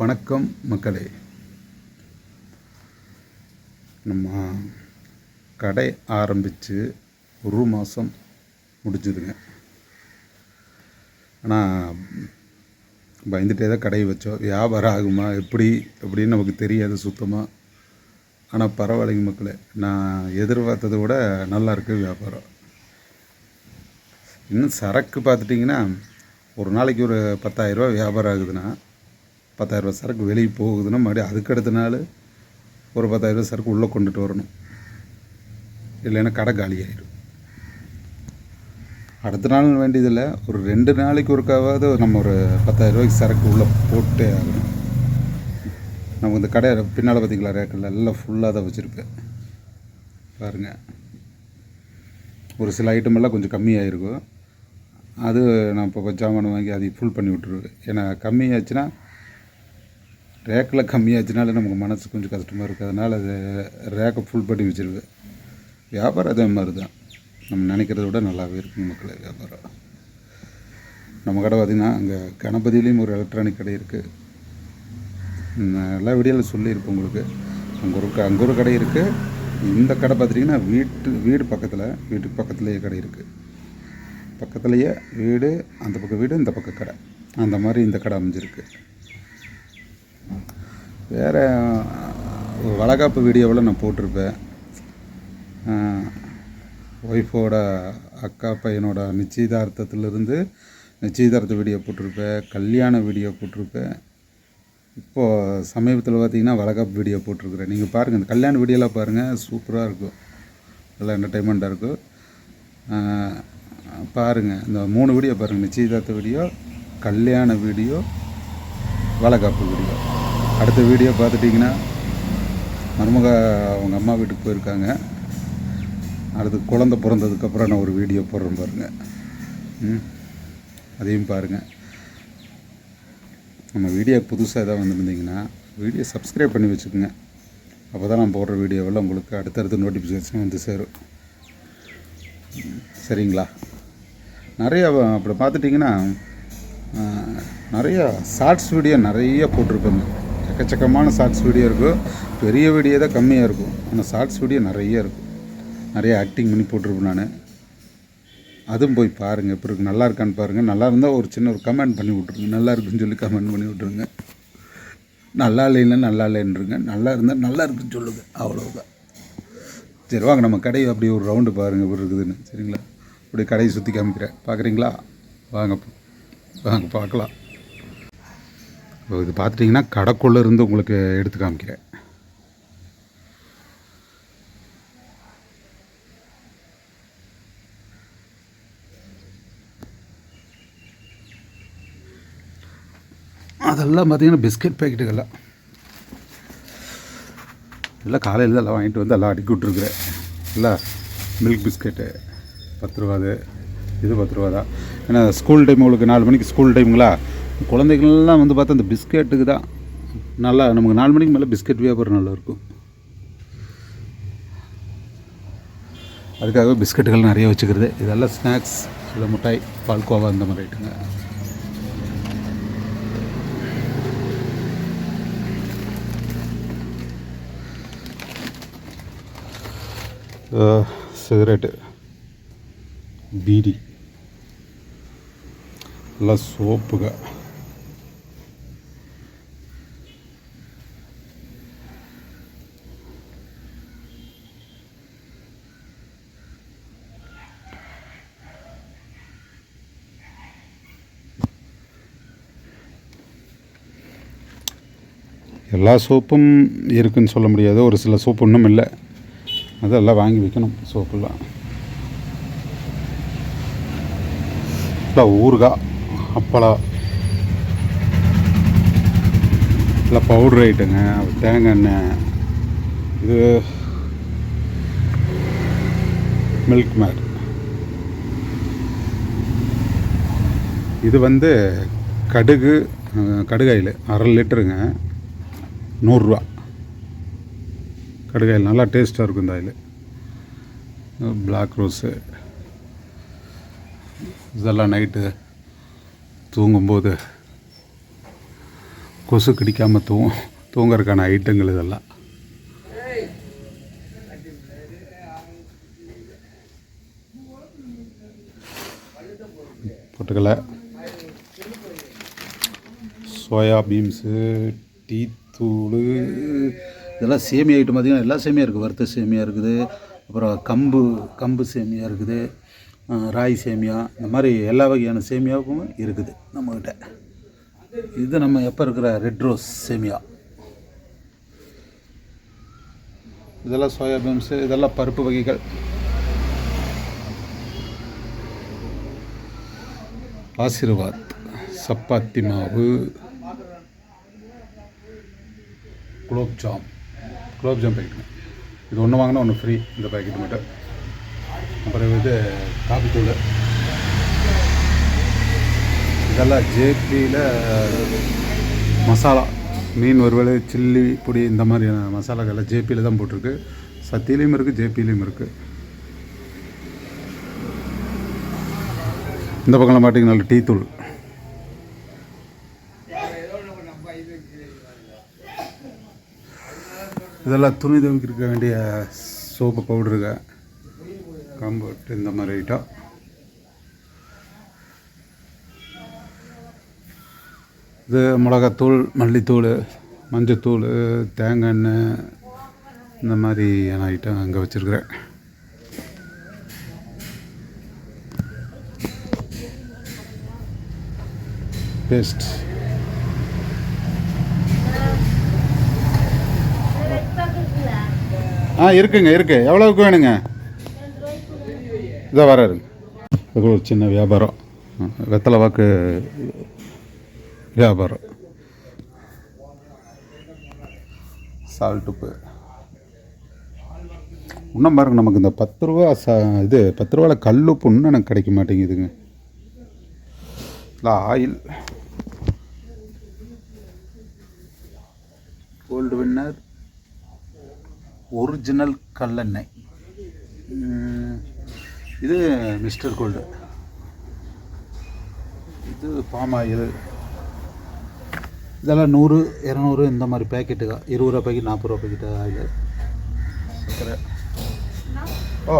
வணக்கம் மக்களே. நம்ம கடை ஆரம்பித்து ஒரு மாதம் முடிஞ்சுதுங்க. ஆனால் பயந்துகிட்டே தான் கடையை வச்சோம். வியாபாரம் ஆகுமா எப்படி அப்படின்னு நமக்கு தெரியாது சுத்தமாக ஆனால் பரவாயில்லைங்க மக்களே. நான் எதிர்பார்த்ததை விட நல்லா இருக்குது வியாபாரம். இன்னும் சரக்கு பார்த்துட்டிங்கன்னா ஒரு நாளைக்கு ஒரு பத்தாயிரரூபா வியாபாரம் ஆகுதுன்னா பத்தாயிரரூபா சரக்கு வெளியே போகுதுன்னா மறுபடியும் அதுக்கடுத்த நாள் ஒரு பத்தாயிரரூபா சரக்கு உள்ளே கொண்டுட்டு வரணும். இல்லைன்னா கடை காலி ஆயிடும். அடுத்த நாள் வேண்டியதில்லை ஒரு ரெண்டு நாளைக்கு ஒருக்காவது நம்ம ஒரு பத்தாயிரரூபாய்க்கு சரக்கு உள்ளே போட்டே ஆகணும். நம்ம இந்த கடை பின்னால் பார்த்தீங்களா ரேக்கில் எல்லாம் ஃபுல்லாக தான் வச்சுருப்பேன் பாருங்கள் ஒரு சில ஐட்டமெல்லாம் கொஞ்சம் கம்மியாகிருக்கும் அது நான் இப்போ ஜாமான் வாங்கி அதை ஃபுல் பண்ணி விட்டுருவேன். ஏன்னா கம்மியாச்சுன்னா ரேக்கில் கம்மியாச்சுனால நமக்கு மனசு கொஞ்சம் கஷ்டமாக இருக்குது அதனால் அதை ரேக்கை ஃபுல் பண்ணி வச்சுருவேன். வியாபாரம் அதே மாதிரி தான் நம்ம நினைக்கிறத விட நல்லாவே இருக்கும் மக்களே வியாபாரம். நம்ம கடை பார்த்திங்கன்னா அங்கே கணபதியிலையும் ஒரு எலக்ட்ரானிக் கடை இருக்குது எல்லா வீடியோவில் சொல்லியிருப்போம் உங்களுக்கு. அங்கே ஒரு அங்கே ஒரு கடை இருக்குது இந்த கடை பார்த்துட்டிங்கன்னா வீட்டு வீடு பக்கத்தில் வீட்டுக்கு பக்கத்துலேயே கடை இருக்குது பக்கத்துலேயே வீடு அந்த பக்கம் வீடு இந்த பக்கம் கடை. அந்த மாதிரி இந்த கடை அமைஞ்சிருக்கு. வேறு வளகாப்பு வீடியோவில் நான் போட்டிருப்பேன். ஒய்ஃபோட அக்கா பையனோட நிச்சயதார்த்தத்திலிருந்து நிச்சயதார்த்த வீடியோ போட்டிருப்பேன் கல்யாண வீடியோ போட்டிருப்பேன். இப்போது சமீபத்தில் பார்த்திங்கன்னா வளகாப்பு வீடியோ போட்டிருக்கிறேன். நீங்கள் பாருங்கள் இந்த கல்யாண வீடியோலாம் பாருங்கள் சூப்பராக இருக்கும். நல்லா என்டர்டைன்மெண்ட்டாக இருக்கும். பாருங்கள் இந்த மூணு வீடியோ பாருங்கள் நிச்சயதார்த்த வீடியோ கல்யாண வீடியோ வளகாப்பு வீடியோ அடுத்த வீடியோ பார்த்துட்டிங்கன்னா மருமக அவங்க அம்மா வீட்டுக்கு போயிருக்காங்க. அடுத்து குழந்த பிறந்ததுக்கப்புறம் நான் ஒரு வீடியோ போடுறேன் பாருங்கள் ம் அதையும் பாருங்கள் நம்ம வீடியோ புதுசாக எதாவது வந்துருந்தீங்கன்னா வீடியோ சப்ஸ்கிரைப் பண்ணி வச்சுக்கோங்க. அப்போ தான் நான் போடுற வீடியோவெல்லாம் உங்களுக்கு அடுத்தடுத்து நோட்டிஃபிகேஷன் வந்து சேரும். சரிங்களா? நிறையா அப்படி பார்த்துட்டிங்கன்னா நிறையா ஷார்ட்ஸ் வீடியோ நிறைய போட்டிருப்பாங்க எக்கச்சக்கமான ஷார்ட்ஸ் வீடியோ இருக்கும் பெரிய வீடியோ தான் கம்மியாக இருக்கும் ஆனால் ஷார்ட்ஸ் வீடியோ நிறைய இருக்கும் நிறைய ஆக்டிங் பண்ணி போட்டிருப்பேன் நான். அதுவும் போய் பாருங்கள் இப்போ இருக்கு நல்லா இருக்கான்னு பாருங்கள் நல்லா இருந்தால் ஒரு சின்ன ஒரு கமெண்ட் பண்ணி விட்ருங்க நல்லா இருக்குன்னு சொல்லி கமெண்ட் பண்ணி விட்ருங்க நல்லா இல்லைன்னா நல்லா இல்லைன்றங்க. நல்லா இருந்தால் நல்லா இருக்குன்னு சொல்லுங்கள் அவ்வளோதான் சரி வாங்க நம்ம கடையை அப்படியே ஒரு ரவுண்டு பாருங்கள் எப்படி இருக்குதுன்னு. சரிங்களா? இப்படி கடையை சுற்றி காமிக்கிறேன் பார்க்குறீங்களா வாங்க வாங்க பார்க்கலாம். இப்போ இது பார்த்துட்டிங்கன்னா கடைக்குள்ளே இருந்து உங்களுக்கு எடுத்து காமிக்கிறேன். அதெல்லாம் பார்த்தீங்கன்னா பிஸ்கட் பேக்கெட்டுகள்லாம். எல்லாம் காலையில் தான் எல்லாம் வாங்கிட்டு வந்து எல்லாம் அடுக்கி விட்ருக்குறேன் இல்லை மில்க் பிஸ்கெட்டு பத்து ரூபா அது இது பத்து ரூபா தான் ஏன்னா ஸ்கூல் டைம் உங்களுக்கு நாலு மணிக்கு ஸ்கூல் டைமுங்களா குழந்தைகள்லாம் வந்து பார்த்தா அந்த பிஸ்கெட்டுக்கு தான் நல்லா நமக்கு நாலு மணிக்கு மேலே பிஸ்கெட் வியாபாரம் நல்லா இருக்கும். அதுக்காக பிஸ்கட்டுகள் நிறைய வச்சுக்கிறது. இதெல்லாம் ஸ்நாக்ஸ் சில மிட்டாய் பால்கோவா அந்த மாதிரி ஐட்டுங்க சிகரெட்டு. பீடி. நல்லா சோப்புக. எல்லா சோப்பும் இருக்குன்னு சொல்ல முடியாது. ஒரு சில சோப்பு ஒன்றும் இல்லை. அதெல்லாம் வாங்கி வைக்கணும் சோப்பெல்லாம். இல்லை ஊறுகாய் அப்பளம். இல்லை பவுட்ரு ஐட்டுங்க தேங்காய் எண்ணெய். இது மில்க் மேட் இது வந்து கடுகு கடுகாயில் அரை லிட்டருங்க. நூறுரூவா. கடுகாயில் நல்லா டேஸ்ட்டாக இருக்கும் இந்த ஆயில். பிளாக் ரோஸு இதெல்லாம் நைட்டு தூங்கும்போது கொசு கடிக்காமல் தூ தூங்குறதுக்கான ஐட்டங்கள் இதெல்லாம். பொட்டுக்கலை சோயா பீன்ஸு டீ தூள் இதெல்லாம் சேமியா ஐட்டம் பார்த்திங்கன்னா எல்லா சேமியா இருக்குது வறுத்த சேமியா இருக்குது அப்புறம் கம்பு கம்பு சேமியா இருக்குது. ராகி சேமியா இந்த மாதிரி எல்லா வகையான சேமியாவுக்கும் இருக்குது நம்மக்கிட்ட இது நம்ம எப்போ இருக்கிற ரெட் ரோஸ் சேமியா. இதெல்லாம் சோயாபீன்ஸு இதெல்லாம் பருப்பு வகைகள். ஆசீர்வாத் சப்பாத்தி மாவு குலோப்ஜாம் குலோப்ஜாம் பேக்கெட் இது ஒன்று வாங்கினா ஒன்று ஃப்ரீ இந்த பேக்கெட் மட்டும். அப்புறம் இது காப்பித்தூள் இதெல்லாம் ஜேபியில் மசாலா மீன் வறுவல் சில்லி பொடி இந்த மாதிரியான மசாலாக்கள்லாம் ஜேபியில் தான் போட்டிருக்கு. சத்தியிலையும் இருக்குது ஜேபிலையும் இருக்குது இந்த பக்கம்லாம் பார்த்தீங்கன்னா டீ தூள் இதெல்லாம் துணி துவைக்கிறதுக்க வேண்டிய சோப்பு பவுடருங்க. காம்பவுட் இந்த மாதிரி ஐட்டம் இது மிளகாத்தூள் மல்லித்தூள் மஞ்சத்தூள் தேங்காய் எண்ணெய் இந்த மாதிரியான ஐட்டம் அங்கே வச்சுருக்குறேன். பேஸ்ட் ஆ இருக்குங்க இருக்கு. எவ்வளோவுக்கு வேணுங்க? இதோ வராரு இது ஒரு சின்ன வியாபாரம். வெத்தலை வாக்கு வியாபாரம். சால்ட் உப்பு. இன்னும் பாருங்க நமக்கு இந்த பத்து ரூபா ச இது பத்து ரூபாவில் கல் உப்பு இன்னும் எனக்கு கிடைக்க மாட்டேங்குதுங்க. இல்லை ஆயில். கோல்டு வின்னர் ஒரிஜினல் கல்லெண்ணெய். இது மிஸ்டர் கோல்டு. இது பாம் ஆயில். இதெல்லாம் நூறு இரநூறு இந்த மாதிரி பேக்கெட்டுங்க இருபது ரூபா பேக்கெட் நாற்பது ரூபா பேக்கெட் ஆயில் ஓ.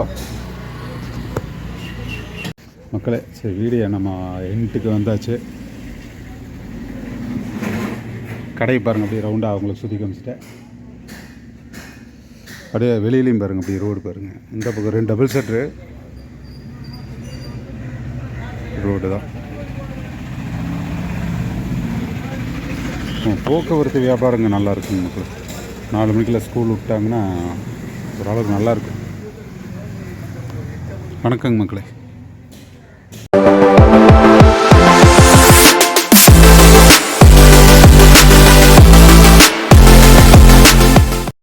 மக்களே சரி வீடியோ நம்ம எண்ட்டுக்கு வந்தாச்சு. கடையை பாருங்கள் அப்படியே ரவுண்டாக அவங்கள சுற்றி காமிச்சிட்டேன். அப்படியே வெளியிலையும் பாருங்கள் அப்படியே ரோடு பாருங்கள் இந்த பக்கம் ரெண்டு டபுள் செட்ரு ரோடு தான். போக்குவரத்து வியாபாரங்க நல்லா இருக்குங்க மக்கள். நாலு மணிக்கெல்லாம் ஸ்கூல் விட்டாங்கன்னா ஓரளவுக்கு நல்லா இருக்கும் வணக்கங்க மக்களே.